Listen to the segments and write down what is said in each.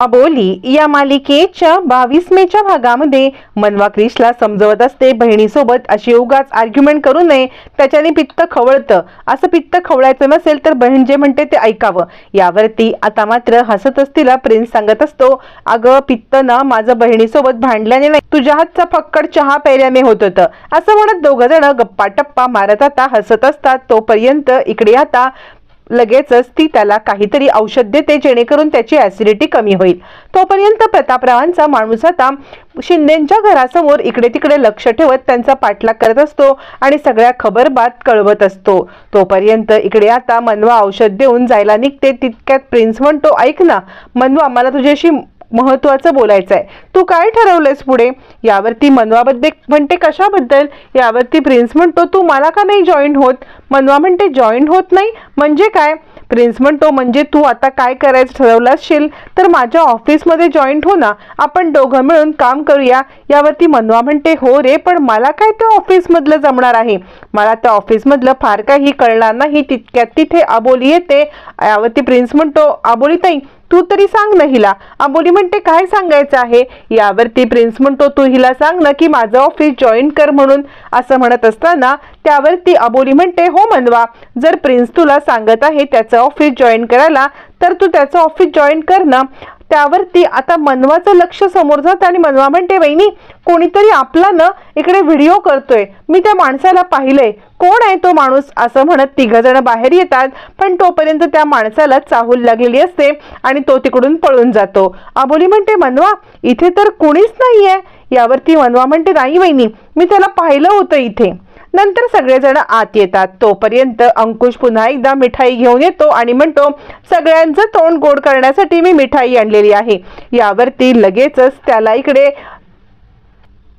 अबोली या मालिकेच्या बावीस मेच्या भागामध्ये मनवा क्रिशला समजवत असते. बहिणीसोबत अशी उगाच आर्ग्युमेंट करू नये. त्याच्याने पित्त खवळतं. असं पित्त खवळायचं नसेल तर बहीण जे म्हणते ते ऐकावं. यावरती आता मात्र हसत असतीला प्रिन्स सांगत असतो अगं पित्त ना माझं बहिणीसोबत भांडल्याने नाही. तुझ्या हातचा फक्कड चहा पेऱ्याने होत होतं. असं म्हणत दोघं जण गप्पा टप्पा मारत आता हसत असतात. तोपर्यंत इकडे आता लगेचच ती त्याला काहीतरी औषध देते जेणेकरून त्याची ऍसिडिटी कमी होईल. तोपर्यंत प्रतापरावांचा माणूस आता शिंदेच्या घरासमोर इकडे तिकडे लक्ष ठेवत त्यांचा पाठलाग करत असतो आणि सगळ्या खबरबात कळवत असतो. तोपर्यंत इकडे आता मनवा औषध देऊन जायला निघते तितक्यात प्रिन्स म्हणतो ऐक ना मनवा मला तुझ्याशी महत्त्वाचं बोलायचं आहे तू काय ठरवलंयस पुढे? यावरती मनवाबद्दल म्हणते कशाबद्दल? यावरती प्रिन्स म्हणतो तू मला का नाही जॉईन होत? मनवा म्हणते जॉईन होत नाही? म्हणजे काय? प्रिन्स म्हणतो म्हणजे तू आता काय करायचं ठरवलं असशील तर माझ्या ऑफिसमध्ये जॉईंट हो ना. आपण दोघं मिळून काम करूया. यावरती मनवा म्हणते हो रे पण मला काय त्या ऑफिसमधलं जमणार आहे? मला त्या ऑफिसमधलं फार काही कळणार नाही. तितक्यात तिथे आबोली येते. यावरती प्रिन्स म्हणतो आबोली ताई तू तरी सांग ना हिला. आबोली म्हणते काय सांगायचं आहे? यावरती प्रिन्स म्हणतो तू हिला सांग ना की माझं ऑफिस जॉईन कर म्हणून. असं म्हणत असताना त्यावरती अबोली म्हणते हो मनवा जर प्रिन्स तुला सांगत आहे त्याचं ऑफिस जॉईन करायला तर तू त्याचं ऑफिस जॉईन कर ना. त्यावरती आता मनवाचं लक्ष समोर जात आणि मनवा म्हणते वहिनी कोणीतरी आपला ना इकडे व्हिडिओ करतोय. मी त्या माणसाला पाहिलंय. कोण आहे तो माणूस? असं म्हणत तिघ जण बाहेर येतात. पण तोपर्यंत त्या माणसाला चाहूल लागलेली असते आणि तो तिकडून पळून जातो. आबोली म्हणते मनवा इथे तर कोणीच नाहीये. यावरती मनवा म्हणते नाही वहिनी मी त्याला पाहिलं होतं इथे. नंतर सगळेजण आत येतात. तोपर्यंत अंकुश पुन्हा एकदा मिठाई घेऊन येतो आणि म्हणतो सगळ्यांचं तोंड गोड करण्यासाठी मी मिठाई आणलेली आहे. यावरती लगेचच त्याला इकडे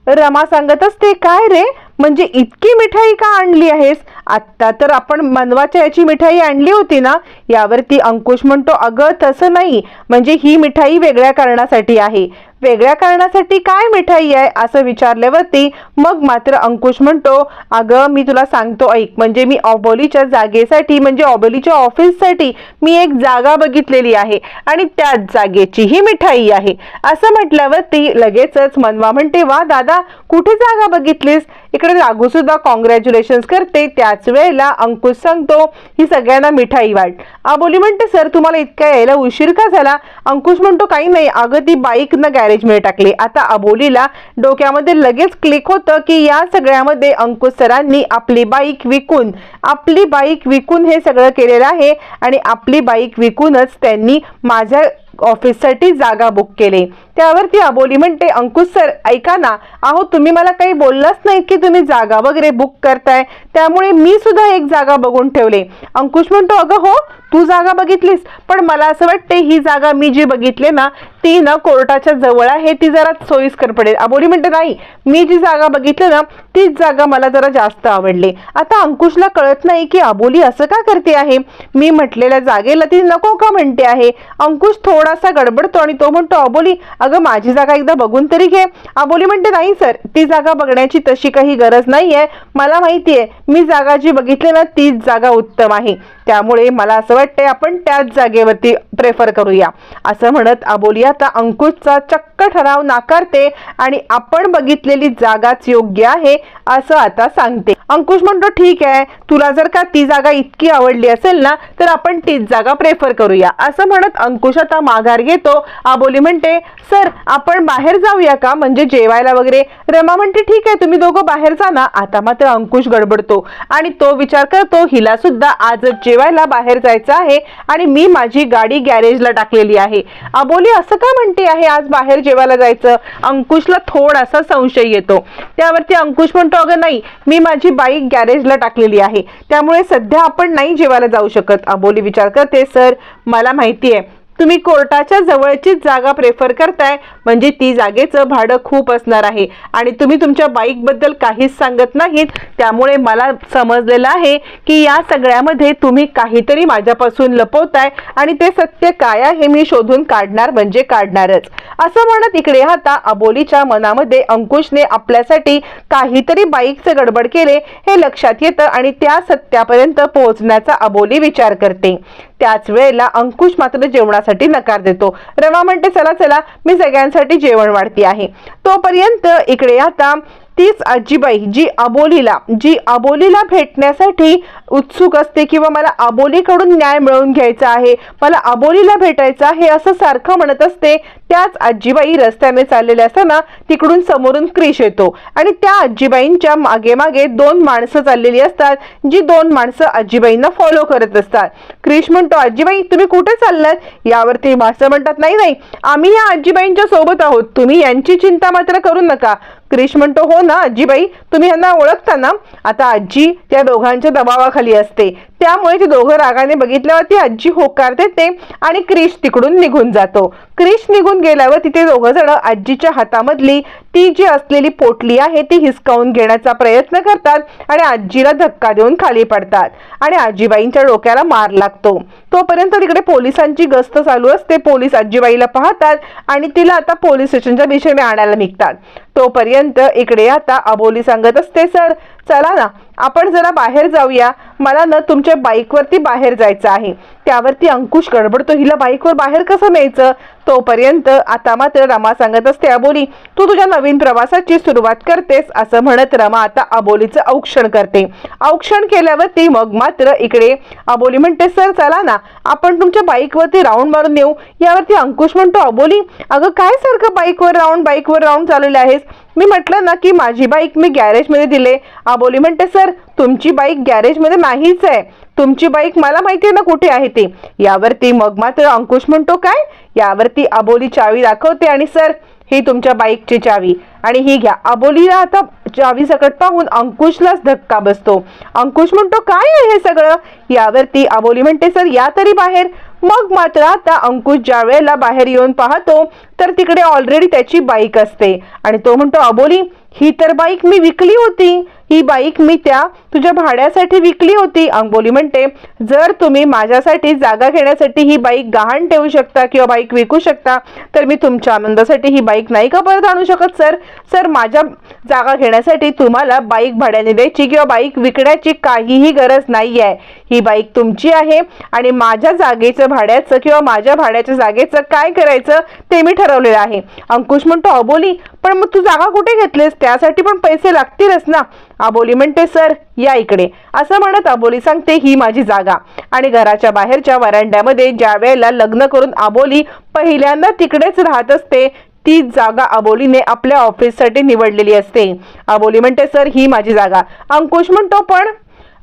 रमा सांगत असते काय रे? म्हणजे इतकी मिठाई का आणली आहेस? आत्ता तर आपण मनवाच्या याची मिठाई आणली होती ना? यावरती अंकुश म्हणतो अगं तसं नाही. म्हणजे ही मिठाई वेगळ्या कारणासाठी आहे. वेगळ्या कारणासाठी काय मिठाई आहे असं विचारल्यावरती मग मात्र अंकुश म्हणतो अगं मी तुला सांगतो ऐक म्हणजे मी ऑबोलीच्या जागेसाठी म्हणजे ऑबोलीच्या ऑफिससाठी मी एक जागा बघितलेली आहे आणि त्याच जागेची ही मिठाई आहे. असं म्हटल्यावरती लगेचच मनवा म्हणते वा दादा कुठे जागा बघितलीस? इकडे राघू सुद्धा कॉंग्रॅच्युलेशन करते. त्याच वेळेला अंकुश सांगतो ही सगळ्यांना मिठाई वाट. अबोली म्हणते सर तुम्हाला इतका यायला उशीर का झाला? अंकुश म्हणतो काही नाही अगं ती बाईक न गॅरेजमध्ये टाकली. आता अबोलीला डोक्यामध्ये लगेच क्लिक होतं की या सगळ्यामध्ये अंकुश सरांनी आपली बाईक विकून आपली बाईक विकून हे सगळं केलेलं आहे आणि आपली बाईक विकूनच त्यांनी माझ्या ऑफिससाठी जागा बुक केली. त्यावरती अबोली म्हणते अंकुश सर ऐका ना अहो तुम्ही मला काही बोललाच नाही की तुम्ही जागा वगैरे बुक करताय. त्यामुळे मी सुद्धा एक जागा बघून ठेवले. अंकुश म्हणतो अगं हो तू जागा बघितलीस पण मला असं वाटते ही जागा मी जी बघितली ना ती ना कोर्टाच्या जवळ आहे ती जरा सोयीस्कर पडेल. अबोली म्हणते नाही मी जी जागा बघितली ना तीच जागा मला जरा जास्त आवडली. आता अंकुशला कळत नाही की अबोली असं का करते आहे? मी म्हटलेल्या जागेला ती नको का म्हणते आहे? अंकुश थोडासा गडबडतो आणि तो म्हणतो अबोली अगं माझी जागा एकदा बघून तरी घे. अबोली म्हणते नाही सर ती जागा बघण्याची तशी काही गरज नाही आहे मला माहिती आहे मी जागा जी बघितली ना तीच जागा उत्तम आहे. त्यामुळे मला असं वाटतंय आपण त्याच जागेवरती प्रेफर करूया. असं म्हणत अबोली आता अंकुशचा चक्क ठराव नाकारते आणि आपण बघितलेली जागाच योग्य आहे असं आता सांगते. अंकुश म्हणतो ठीक आहे तुला जर का ती जागा इतकी आवडली असेल ना तर आपण तीच जागा प्रेफर करूया. असं म्हणत अंकुश आता माघार घेतो. आबोली म्हणते सर आपण बाहेर जाऊया का? म्हणजे जेवायला वगैरे? रमा म्हणते ठीक आहे तुम्ही दोघं बाहेर जा ना. आता मात्र अंकुश गडबडतो आणि तो विचार करतो हिला सुद्धा आजच जेवायला बाहेर जायचं आहे आणि मी माझी गाडी गॅरेजला टाकलेली आहे. अबोली असं का म्हणते आहे? आज बाहेर जेवायला जायचं. अंकुशला थोडासा संशय येतो. त्यावरती अंकुश म्हणतो अगं नाही मी माझी बाईक गॅरेजला टाकलेली आहे. त्यामुळे सध्या आपण नाही जेवायला जाऊ शकत. अबोली विचार करते सर मला माहिती आहे तुम्ही कोर्टाच्या जवळचीच जागा प्रेफर करताय म्हणजे ती जागेचं भाडं खूप असणार आहे. आणि तुम्ही तुमच्या बाईकबद्दल काहीच सांगत नाहीत. त्यामुळे मला समजलेलं आहे की या सगळ्यामध्ये तुम्ही काहीतरी माझ्यापासून लपवताय आणि ते सत्य काय आहे मी शोधून काढणार म्हणजे काढणारच. असं म्हणत इकडे आता अबोलीच्या मनामध्ये अंकुशने आपल्यासाठी काहीतरी बाईकचं गडबड केले हे लक्षात येतं आणि त्या सत्यापर्यंत पोहोचण्याचा अबोली विचार करते. त्याच वेळेला अंकुश मात्र जेवणासाठी जेवणासाठी नकार देतो. रवा म्हणते चला चला मी सगळ्यांसाठी जेवण वाढती आहे. तोपर्यंत इकडे आता तीच आजीबाई जी अबोलीला जी अबोलीला भेटण्यासाठी उत्सुक असते किंवा मला अबोलीकडून न्याय मिळवून घ्यायचा आहे मला अबोलीला भेटायचं आहे असं सारखं म्हणत असते त्याच आजीबाई रस्त्याने चाललेल्या असताना तिकडून समोरून क्रिश येतो. आणि त्या आजीबाईंच्या मागे मागे दोन माणसं चाललेली असतात जी दोन माणसं आजीबाईंना फॉलो करत असतात. क्रिश म्हणतो आजीबाई तुम्ही कुठे चाललात? यावरती माणसं म्हणतात नाही नाही आम्ही या आजीबाईंच्या सोबत आहोत तुम्ही यांची चिंता मात्र करू नका. क्रिश म्हणतो हो ना आजीबाई तुम्ही यांना ओळखता ना? आता आजी त्या दोघांच्या दबावाखाली असते. त्यामुळे ते दोघं रागाने बघितल्यावर ती आजी होकार देते आणि क्रिश तिकडून निघून जातो. क्रिश निघून गेल्यावर तिथे दोघं जण आजीच्या हातामधली ती जी असलेली पोटली आहे ती हिसकावून घेण्याचा प्रयत्न करतात आणि आजीला धक्का देऊन खाली पडतात आणि आजीबाईंच्या डोक्याला मार लागतो. तोपर्यंत तिकडे पोलिसांची गस्त चालू असते. पोलीस आजीबाईला पाहतात आणि तिला आता पोलीस स्टेशनच्या दिशेने आणायला निघतात. तोपर्यंत इकडे आता अबोली सांगत असते सर चला ना आपण जरा बाहेर जाऊया. मला ना तुमच्या बाईकवरती बाहेर जायचं आहे. त्यावरती अंकुश गडबडतो. हिला बाईकवर बाहेर कसं न्यायचं? तोपर्यंत आता मात्र रमा सांगत असते अबोली तू तुझ्या नवीन प्रवासाची सुरुवात करतेस असं म्हणत रमा आता अबोलीचं औक्षण करते. औक्षण केल्यावरती मग मात्र इकडे अबोली म्हणते सर चला ना आपण तुमच्या बाईकवरती राऊंड मारून येऊ. यावरती अंकुश म्हणतो अबोली अगं काय सारखं बाईकवर राऊंड बाईकवर राऊंड चाललेलं आहेस? मी म्हटलं ना की माझी बाईक मी गॅरेजमध्ये दिले. अबोली म्हणते सर तुमची बाईक गॅरेजमध्ये नाहीच आहे. तुमची बाईक मला माहिती आहे ना कुठे आहे ती? यावरती मग मात्र अंकुश म्हणतो काय? यावरती अबोली चावी दाखवते आणि सर ही तुमच्या बाईकची चावी. आणि ही घ्या. अबोलीला आता चावी सकट पाहून अंकुशलाच धक्का बसतो. अंकुश म्हणतो काय आहे हे सगळं? यावरती अबोली म्हणते सर या तरी बाहेर. मग मात्र आता अंकुश ज्या वेळेला बाहेर येऊन पाहतो तर तिकडे ऑलरेडी त्याची बाईक असते. आणि तो म्हणतो अबोली ही तर बाईक मी विकली होती. ही बाईक मी त्या तुझ्या भाड्यासाठी विकली होती. अंबोली म्हणते जर तुम्ही माझ्यासाठी जागा घेण्यासाठी ही बाईक गहाण ठेवू शकता किंवा बाईक विकू शकता तर मी तुमच्या आनंदासाठी ही बाईक नाही का परत आणू शकत सर? सर माझ्या जागा घेण्यासाठी तुम्हाला बाईक भाड्याने द्यायची किंवा बाईक विकण्याची काहीही गरज नाही आहे ही बाईक तुमची आहे आणि माझ्या जागेचं भाड्याचं किंवा माझ्या भाड्याच्या जागेचं काय करायचं ते मी ठरवलेलं आहे. अंकुश म्हणतो अबोली पण मग तू जागा कुठे घेतलीस? त्यासाठी पण पैसे लागतीलच ना. आबोली म्हणते सर या इकडे. असं म्हणत आबोली सांगते ही माझी जागा. आणि घराच्या बाहेरच्या वरांड्यामध्ये ज्या वेळेला लग्न करून आबोली पहिल्यांदा तिकडेच राहत असते ती जागा अबोलीने आपल्या ऑफिससाठी निवडलेली असते. अबोली म्हणते सर ही माझी जागा. अंकुश म्हणतो पण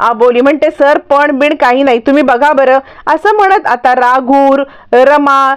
आबोली म्हणते सर पण बिण काही नाही तुम्ही बघा बरं. असं म्हणत आता राघूर रमा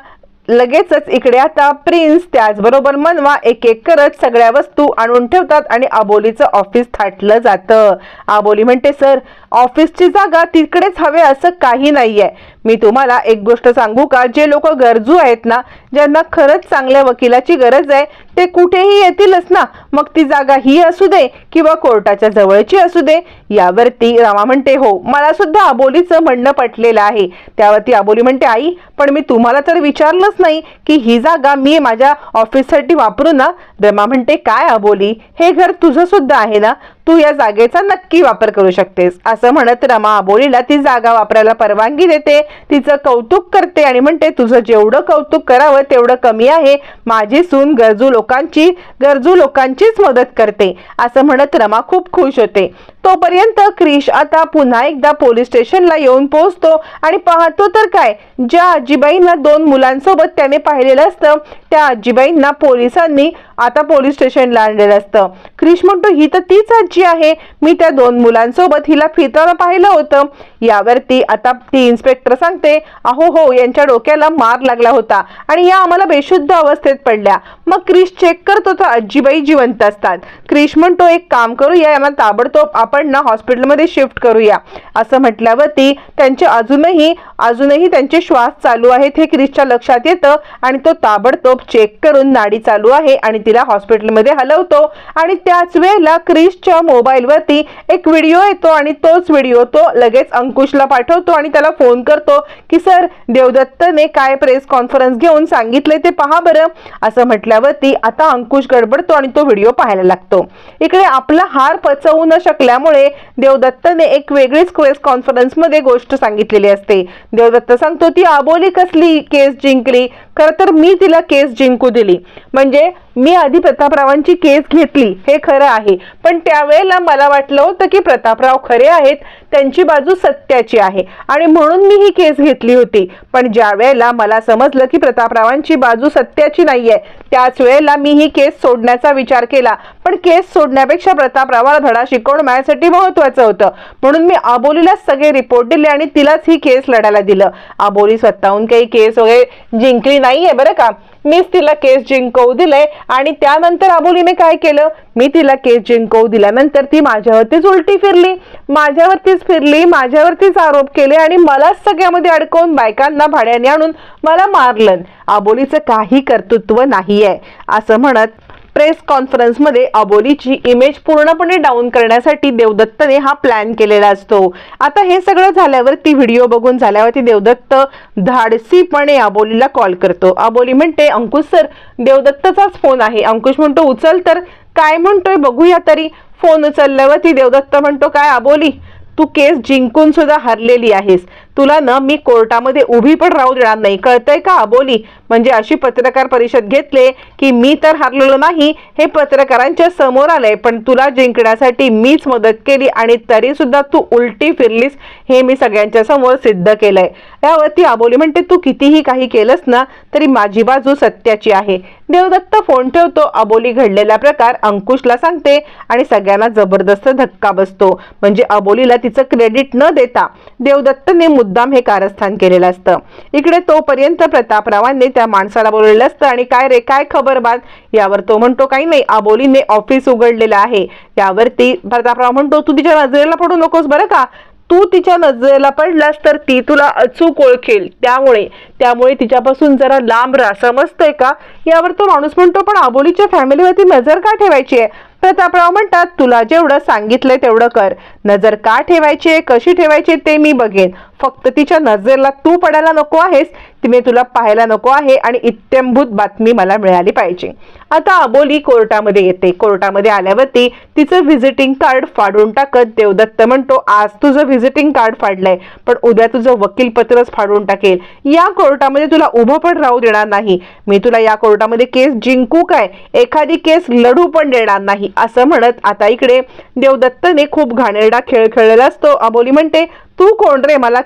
लगेचच इकडे आता प्रिन्स त्याचबरोबर मनवा एक एक करत सगळ्या वस्तू आणून ठेवतात आणि आबोलीचं ऑफिस थाटलं जातं. आबोली म्हणते सर ऑफिसची जागा तिकडेच हवे असं काही नाहीये. मी तुम्हाला एक गोष्ट सांगू का? जे लोक गरजू आहेत ना ज्यांना खरंच चांगल्या वकिलाची गरज आहे ते कुठेही येतीलच ना. मग ती जागा ही असू दे किंवा कोर्टाच्या जवळची असू दे. यावरती रामा म्हणते हो मला सुद्धा अबोलीचं म्हणणं पटलेलं आहे. त्यावरती अबोली म्हणते आई पण मी तुम्हाला तर विचारलंच नाही की ही जागा मी माझ्या ऑफिससाठी वापरू ना? रमा म्हणते काय अबोली? हे घर तुझं सुद्धा आहे ना? तू या जागेचा नक्की वापर करू शकतेस. असं म्हणत रमा अबोलीला ती जागा वापरायला परवानगी देते. तिचं कौतुक करते आणि म्हणते तुझं जेवढं कौतुक करावं तेवढं कमी आहे. माझी सून गरजू लोकांची गरजू लोकांचीच मदत करते. असं म्हणत रमा खूप खुश होते. तोपर्यंत क्रिश आता पुन्हा एकदा पोलीस स्टेशनला येऊन पोहोचतो. आणि पाहतो तर काय ज्या आजीबाईंना दोन मुलांसोबत त्याने पाहिलेलं असतं त्या आजीबाईंना पोलिसांनी आता पोलीस स्टेशनला आणलेलं असतं. क्रिश म्हणतो ही तर तीच आजी आहे. मी त्या दोन मुलांसोबत हिला फिरताना पाहिलं होतं. यावरती आता ती इन्स्पेक्टर सांगते अहो हो यांच्या डोक्याला मार लागला होता आणि या आम्हाला बेशुद्ध अवस्थेत पडल्या. मग क्रिश चेक करतो तर आजीबाई जिवंत असतात. क्रिश म्हणतो एक काम करूया यांना ताबडतोब आपण ना हॉस्पिटलमध्ये शिफ्ट करूया असं म्हटल्यावरती त्यांचे अजूनही अजूनही त्यांचे श्वास चालू आहेत हे क्रिसच्या लक्षात येतं आणि तो ताबडतोब चेक करून नाडी चालू आहे आणि तिला हॉस्पिटलमध्ये हलवतो. आणि त्याच वेळेला क्रिसच्या मोबाईलवरती एक व्हिडिओ येतो आणि तोच व्हिडिओ तो लगेच अंकुशला पाठवतो आणि त्याला फोन करतो की सर देवदत्तने काय प्रेस कॉन्फरन्स घेऊन सांगितले ते पहा बरं. असं म्हटल्यावरती आता अंकुश गडबडतो आणि तो व्हिडिओ पाहायला लागतो. इकडे आपला हार पचवू न शकल्या त्यामुळे देवदत्तने एक वेगळीच प्रेस कॉन्फरन्समध्ये गोष्ट सांगितलेली असते. देवदत्त सांगतो ती आबोली कसली केस जिंकली? खरं तर मी तिला केस जिंकू दिली. म्हणजे मी आधी प्रतापरावांची केस घेतली हे खरं आहे. पण त्यावेळेला मला वाटलं होतं की प्रतापराव खरे आहेत त्यांची बाजू सत्याची आहे. आणि म्हणून मी ही केस घेतली होती. पण ज्या वेळेला मला समजलं की प्रतापरावांची बाजू सत्याची नाहीये त्याच वेळेला मी ही केस सोडण्याचा विचार केला. पण केस सोडण्यापेक्षा प्रतापरावाला धडा शिकवणं माझ्यासाठी महत्वाचं होतं. म्हणून मी आबोलीलाच सगळे रिपोर्ट दिले आणि तिलाच ही केस लढायला दिलं. आबोली स्वतःहून काही केस वगैरे जिंकली नाहीये बरं का? मीच तिला केस जिंकवू दिले आणि त्यानंतर अबोलीने काय केलं? मी तिला केस जिंकवू दिल्यानंतर ती माझ्यावरतीच उलटी फिरली. माझ्यावरतीच फिरली माझ्यावरतीच आरोप केले आणि मलाच सगळ्यामध्ये अडकवून बायकांना भाड्याने आणून मला मारलं. आबोलीचं काही कर्तृत्व नाहीये असं म्हणत प्रेस कॉन्फरन्समध्ये अबोलीची इमेज पूर्णपणे डाऊन करण्यासाठी देवदत्तने हा प्लॅन केलेला असतो. आता हे सगळं झाल्यावरती व्हिडिओ बघून झाल्यावरती देवदत्त धाडसीपणे अबोलीला कॉल करतो. अबोली म्हणते अंकुश सर देवदत्तचाच फोन आहे. अंकुश म्हणतो उचल तर. काय म्हणतोय बघूया तरी. फोन उचलल्यावरती देवदत्त म्हणतो काय अबोली तू केस जिंकून सुद्धा हरलेली आहेस. तुला ना मी कोर्टामध्ये उभी पण राहू देणार नाही. कळतंय का अबोली म्हणजे अशी पत्रकार परिषद घेतले की मी तर हरलेलो नाही हे पत्रकारांच्या समोर आलंय. पण तुला जिंकण्यासाठी मीच मदत केली आणि तरी सुद्धा तू उलटी फिरलीस हे मी सगळ्यांच्या समोर सिद्ध केलंय. यावरती अबोली म्हणते तू कितीही काही केलंस ना तरी माझी बाजू सत्याची आहे. देवदत्त फोन ठेवतो. अबोली घडलेला प्रकार अंकुशला सांगते आणि सगळ्यांना जबरदस्त धक्का बसतो. म्हणजे अबोलीला तिचं क्रेडिट न देता देवदत्तने मुद्दाम हे कारस्थान केलेलं असतं. इकडे तोपर्यंत प्रतापरावांनी त्या माणसाला बोललेलं असतं आणि काय रे काय खबर बात? यावर तो म्हणतो काही नाही आबोलीने ऑफिस उघडलेलं आहे. यावरती प्रतापराव म्हणतो तू तिच्या नजरेला पडू नकोस बरं का? तू तिच्या नजरेला पडलास तर ती तुला अचूक ओळखेल. त्यामुळे त्यामुळे तिच्यापासून जरा लांब राहा. समजतंय का? यावर तो माणूस म्हणतो पण आबोलीच्या फॅमिलीवरती नजर का ठेवायची आहे? प्रतापराव म्हणतात तुला जेवढं सांगितलंय तेवढं कर. नजर का ठेवायची आहे? कशी ठेवायची ते मी बघेन. फक्त तिच्या नजरेला तू पडायला नको आहेस तिने तुला पाहायला नको आहे आणि इत्यंभूत बातमी मला मिळाली पाहिजे. आता अबोली कोर्टामध्ये येते. कोर्टामध्ये आल्यावरती तिचं व्हिजिटिंग कार्ड फाडून टाकत देवदत्त म्हणतो आज तुझं व्हिजिटिंग कार्ड फाडलंय पण उद्या तुझं वकीलपत्रच फाडून टाकेल. या कोर्टामध्ये तुला उभं पण राहू देणार नाही. मी तुला या कोर्टामध्ये केस जिंकू काय? एखादी केस लढू पण देणार नाही. असं म्हणत आता इकडे देवदत्तने खूप घाणेरडा खेळ खेळलेला असतो. अबोली म्हणते तू कोण रे? मला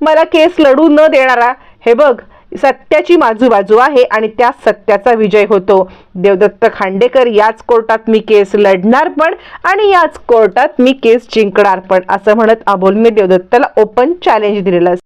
मला केस लढू न देणारा. हे बघ सत्याची माझू बाजू आहे आणि त्या सत्याचा विजय होतो. देवदत्त खांडेकर याच कोर्टात मी केस लढणार पण आणि याच कोर्टात मी केस जिंकणार पण असं म्हणत अबोलने देवदत्तला ओपन चॅलेंज दिलेलं असतं.